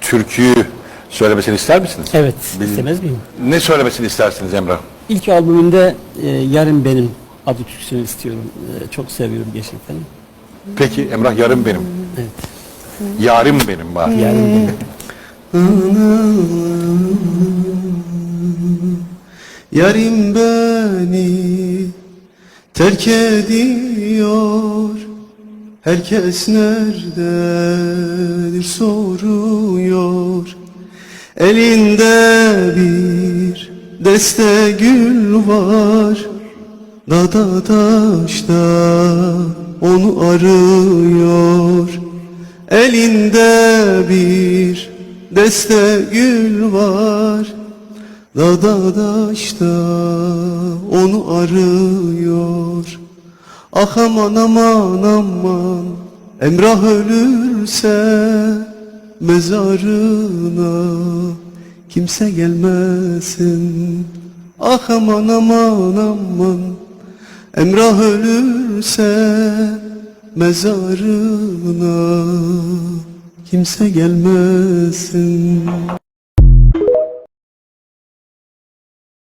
türküyü söylemesini ister misiniz? Evet, Bil- istemez miyim? Ne söylemesini istersiniz Emrah? İlk albümünde e, Yarın Benim adı türküsünü istiyorum. E, çok seviyorum gerçekten. Peki Emrah yarım benim. Evet. Yarim benim var. Yarın Benim. Yarim beni terk ediyor Herkes nerededir soruyor. Elinde bir deste gül var. Dada taşta onu arıyor. Elinde bir deste gül var. Dağda daşta onu arıyor Ah aman aman aman Emrah ölürse mezarına kimse gelmesin. Ah aman aman aman Emrah ölürse mezarına kimse gelmesin